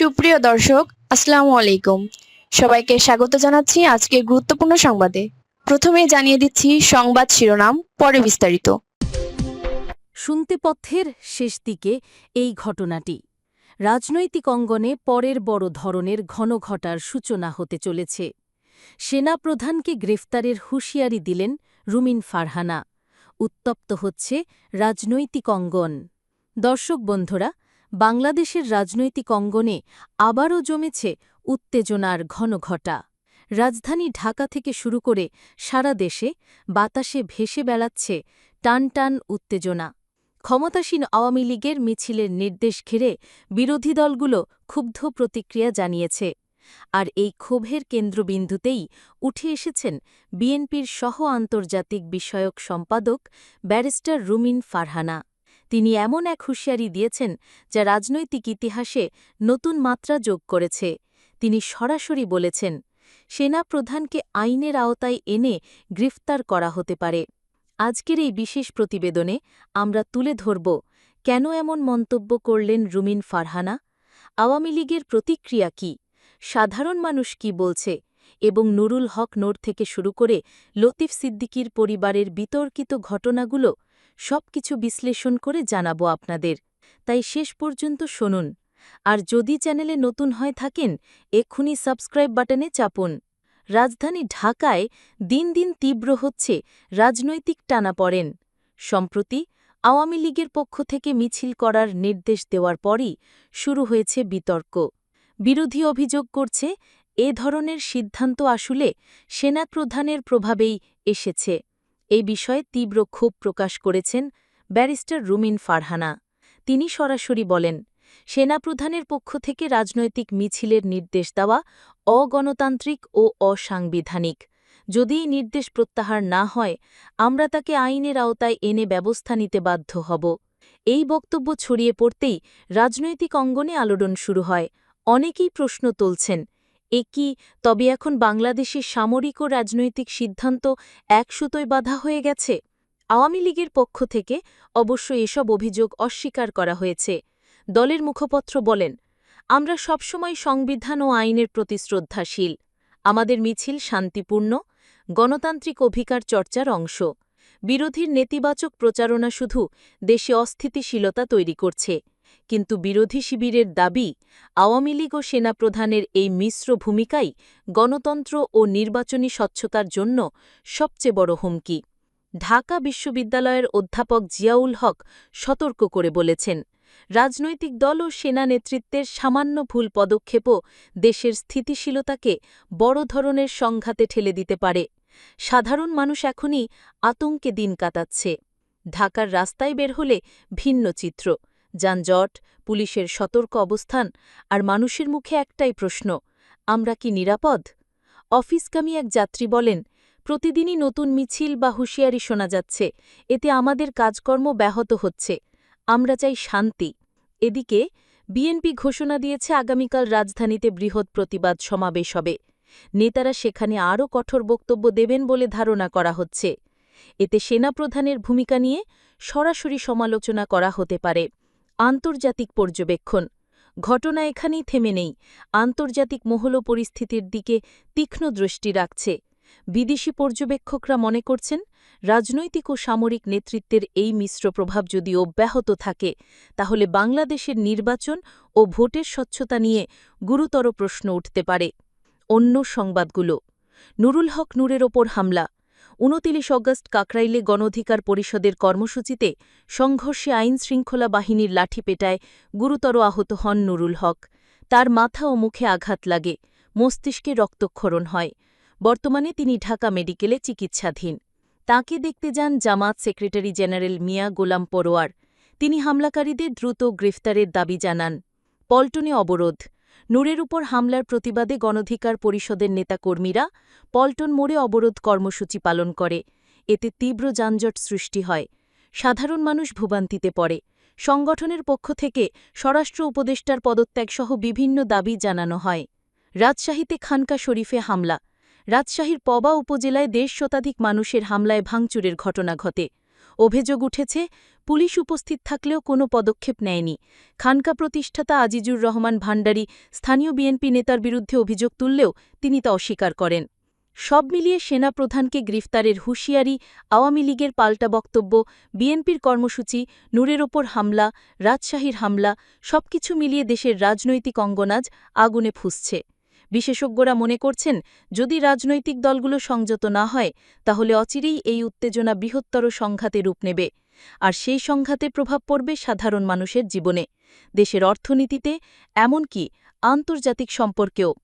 সুপ্রিয় দর্শক, আসসালামু আলাইকুম। সবাইকে স্বাগত জানাচ্ছি আজকে গুরুত্বপূর্ণ সংবাদে। প্রথমে জানিয়ে দিচ্ছি সংবাদ শিরোনাম, পরে বিস্তারিত। শুনতে পথের শেষ দিকে এই ঘটনাটি। রাজনৈতিক অঙ্গনে পরের বড় ধরনের ঘন ঘটার সূচনা হতে চলেছে। সেনাপ্রধানকে গ্রেফতারের হুঁশিয়ারি দিলেন রুমিন ফারহানা। উত্তপ্ত হচ্ছে রাজনৈতিক অঙ্গন। দর্শক বন্ধুরা বাংলাদেশের রাজনৈতিক অঙ্গনে আবারও জমেছে উত্তেজনার ঘনঘটা রাজধানী ঢাকা থেকে শুরু করে সারা দেশে বাতাসে ভেসে বেড়াচ্ছে টান টান উত্তেজনা। ক্ষমতাসীন আওয়ামী লীগের মিছিলের নির্দেশ ঘিরে বিরোধী দলগুলো ক্ষুব্ধ প্রতিক্রিয়া জানিয়েছে। আর এই ক্ষোভের কেন্দ্রবিন্দুতেই উঠে এসেছেন বিএনপির সহ আন্তর্জাতিক বিষয়ক সম্পাদক ব্যারিস্টার রুমিন ফারহানা। তিনি এমন এক হুঁশিয়ারি দিয়েছেন, যা রাজনৈতিক ইতিহাসে নতুন মাত্রা যোগ করেছে। তিনি সরাসরি বলেছেন, সেনা প্রধানকে আইনের আওতায় এনে গ্রেফতার করা হতে পারে। আজকের এই বিশেষ প্রতিবেদনে আমরা তুলে ধরব, কেন এমন মন্তব্য করলেন রুমিন ফারহানা? আওয়ামী লীগের প্রতিক্রিয়া কি? সাধারণ মানুষ কি বলছে? এবং নুরুল হক নোর থেকে শুরু করে লতিফ সিদ্দিকির পরিবারের বিতর্কিত ঘটনাগুলো সবকিছু বিশ্লেষণ করে জানাব আপনাদের। তাই শেষ পর্যন্ত শুনুন। আর যদি চ্যানেলে নতুন হয় থাকেন, এক্ষুনি সাবস্ক্রাইব বাটনে চাপুন। রাজধানী ঢাকায় দিন দিন তীব্র হচ্ছে রাজনৈতিক টানাপড়েন। সম্প্রতি আওয়ামী লীগের পক্ষ থেকে মিছিল করার নির্দেশ দেওয়ার পরই শুরু হয়েছে বিতর্ক। বিরোধী অভিযোগ করছে, এ ধরনের সিদ্ধান্ত আসলে সেনাপ্রধানের প্রভাবেই এসেছে। এই বিষয়ে তীব্র ক্ষোভ প্রকাশ করেছেন ব্যারিস্টার রুমিন ফারহানা। তিনি সরাসরি বলেন, সেনাপ্রধানের পক্ষ থেকে রাজনৈতিক মিছিলের নির্দেশ দেওয়া অগণতান্ত্রিক ও অসাংবিধানিক। যদি এই নির্দেশ প্রত্যাহার না হয়, আমরা তাকে আইনের আওতায় এনে ব্যবস্থা নিতে বাধ্য হব। এই বক্তব্য ছড়িয়ে পড়তেই রাজনৈতিক অঙ্গনে আলোড়ন শুরু হয়। অনেকেই প্রশ্ন তুলছেন এ কি, তবে এখন বাংলাদেশের সামরিক ও রাজনৈতিক সিদ্ধান্ত একসুতোয় বাধা হয়ে গেছে? আওয়ামী লীগের পক্ষ থেকে অবশ্য এসব অভিযোগ অস্বীকার করা হয়েছে। দলের মুখপত্র বলেন, আমরা সবসময় সংবিধান ও আইনের প্রতি শ্রদ্ধাশীল। আমাদের মিছিল শান্তিপূর্ণ, গণতান্ত্রিক অধিকার চর্চার অংশ। বিরোধীর নেতিবাচক প্রচারণা শুধু দেশে অস্থিতিশীলতা তৈরি করছে। কিন্তু বিরোধী শিবিরের দাবি, আওয়ামী লীগ ও সেনাপ্রধানের এই মিশ্র ভূমিকাই গণতন্ত্র ও নির্বাচনী স্বচ্ছতার জন্য সবচেয়ে বড় হুমকি। ঢাকা বিশ্ববিদ্যালয়ের অধ্যাপক জিয়াউল হক সতর্ক করে বলেছেন, রাজনৈতিক দল ও সেনা নেতৃত্বের সামান্য ভুল পদক্ষেপও দেশের স্থিতিশীলতাকে বড় ধরনের সংঘাতে ঠেলে দিতে পারে। সাধারণ মানুষ এখনই আতঙ্কে দিন কাটাচ্ছে। ঢাকার রাস্তায় বের হলে ভিন্ন চিত্র। যানজট, পুলিশের সতর্ক অবস্থান আর মানুষের মুখে একটাই প্রশ্ন, আমরা কি নিরাপদ? অফিসগামী এক যাত্রী বলেন, প্রতিদিনই নতুন মিছিল বা হুঁশিয়ারি শোনা যাচ্ছে, এতে আমাদের কাজকর্ম ব্যাহত হচ্ছে, আমরা চাই শান্তি। এদিকে, বিএনপি ঘোষণা দিয়েছে আগামীকাল রাজধানীতে বৃহৎ প্রতিবাদ সমাবেশ হবে। নেতারা সেখানে আরও কঠোর বক্তব্য দেবেন বলে ধারণা করা হচ্ছে। এতে সেনাপ্রধানের ভূমিকা নিয়ে সরাসরি সমালোচনা করা হতে পারে। আন্তর্জাতিক পর্যবেক্ষণ। ঘটনা এখানেই থেমে নেই। আন্তর্জাতিক মহল পরিস্থিতির দিকে তীক্ষ্ণ দৃষ্টি রাখছে। বিদেশি পর্যবেক্ষকরা মনে করছেন, রাজনৈতিক ও সামরিক নেতৃত্বের এই মিশ্র প্রভাব যদি অব্যাহত থাকে, তাহলে বাংলাদেশের নির্বাচন ও ভোটের স্বচ্ছতা নিয়ে গুরুতর প্রশ্ন উঠতে পারে। অন্য সংবাদগুলো, নুরুল হক নূরের ওপর হামলা উনতিরিশ অগস্ট কাকরাইলে গণঅধিকার পরিষদের কর্মসূচিতে সংঘর্ষে আইন শৃঙ্খলা বাহিনীর লাঠি পেটায় গুরুতর আহত হন নুরুল হক। তার মাথা ও মুখে আঘাত লাগে, মস্তিষ্কে রক্তক্ষরণ হয়। বর্তমানে তিনি ঢাকা মেডিকেলে চিকিৎসাধীন। তাকে দেখতে যান জামাত সেক্রেটারি জেনারেল মিয়া গোলাম পরোয়ার। তিনি হামলাকারীদের দ্রুত গ্রেফতারের দাবি জানান। পল্টনে অবরোধ। নূরের উপর হামলার প্রতিবাদে গণধিকার পরিষদের নেতাকর্মীরা পল্টন মোড়ে অবরোধ কর্মসূচি পালন করে। এতে তীব্র যানজট সৃষ্টি হয়। সাধারণ মানুষ ভূবান্তিতে পড়ে। সংগঠনের পক্ষ থেকে স্বরাষ্ট্র উপদেষ্টার পদত্যাগসহ বিভিন্ন দাবি জানানো হয়। রাজশাহীতে খানকা শরীফে হামলা। রাজশাহীর পবা উপজেলায় দেড় শতাধিক মানুষের হামলায় ভাঙচুরের ঘটনা ঘটে। অভিযোগ উঠেছে, পুলিশ উপস্থিত থাকলেও কোনো পদক্ষেপ নেয়নি। খানকা প্রতিষ্ঠাতা আজিজুর রহমান ভান্ডারী স্থানীয় বিএনপি নেতার বিরুদ্ধে অভিযোগ তুললেও তিনি তা অস্বীকার করেন। সব মিলিয়ে সেনাপ্রধানকে গ্রেফতারের হুঁশিয়ারি, আওয়ামী লীগের পাল্টা বক্তব্য, বিএনপির কর্মসূচি, নূরের ওপর হামলা, রাজশাহীর হামলা, সবকিছু মিলিয়ে দেশের রাজনৈতিক অঙ্গনাজ আগুনে ফুসছে। বিশেষজ্ঞরা মনে করছেন, যদি রাজনৈতিক দলগুলো সংযত না হয়, তাহলে অচিরেই এই উত্তেজনা বৃহত্তর সংঘাতে রূপ নেবে। আর সেই সংঘাতে প্রভাব পড়বে সাধারণ মানুষের জীবনে। দেশের অর্থনীতিতে, এমনকি আন্তর্জাতিক সম্পর্কেও।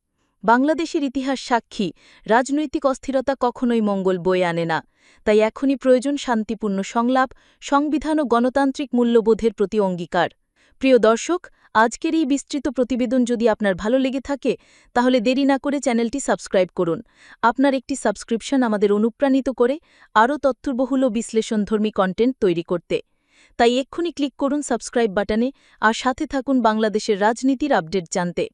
বাংলাদেশের ইতিহাস সাক্ষী, রাজনৈতিক অস্থিরতা কখনোই মঙ্গল বয়ে আনে না। তাই এখনই প্রয়োজন শান্তিপূর্ণ সংলাপ, সংবিধান ও গণতান্ত্রিক মূল্যবোধের প্রতি অঙ্গীকার। প্রিয় দর্শক আজকের এই বিস্তৃত প্রতিবেদন যদি আপনার ভালো লেগে থাকে, তাহলে দেরি না করে চ্যানেলটি সাবস্ক্রাইব করুন। আপনার একটি সাবস্ক্রিপশন আমাদের অনুপ্রাণিত করে আরও তথ্যবহুল বিশ্লেষণধর্মী কন্টেন্ট তৈরি করতে। তাই এক্ষুনি ক্লিক করুন সাবস্ক্রাইব বাটনে আর সাথে থাকুন বাংলাদেশের রাজনীতির আপডেট জানতে।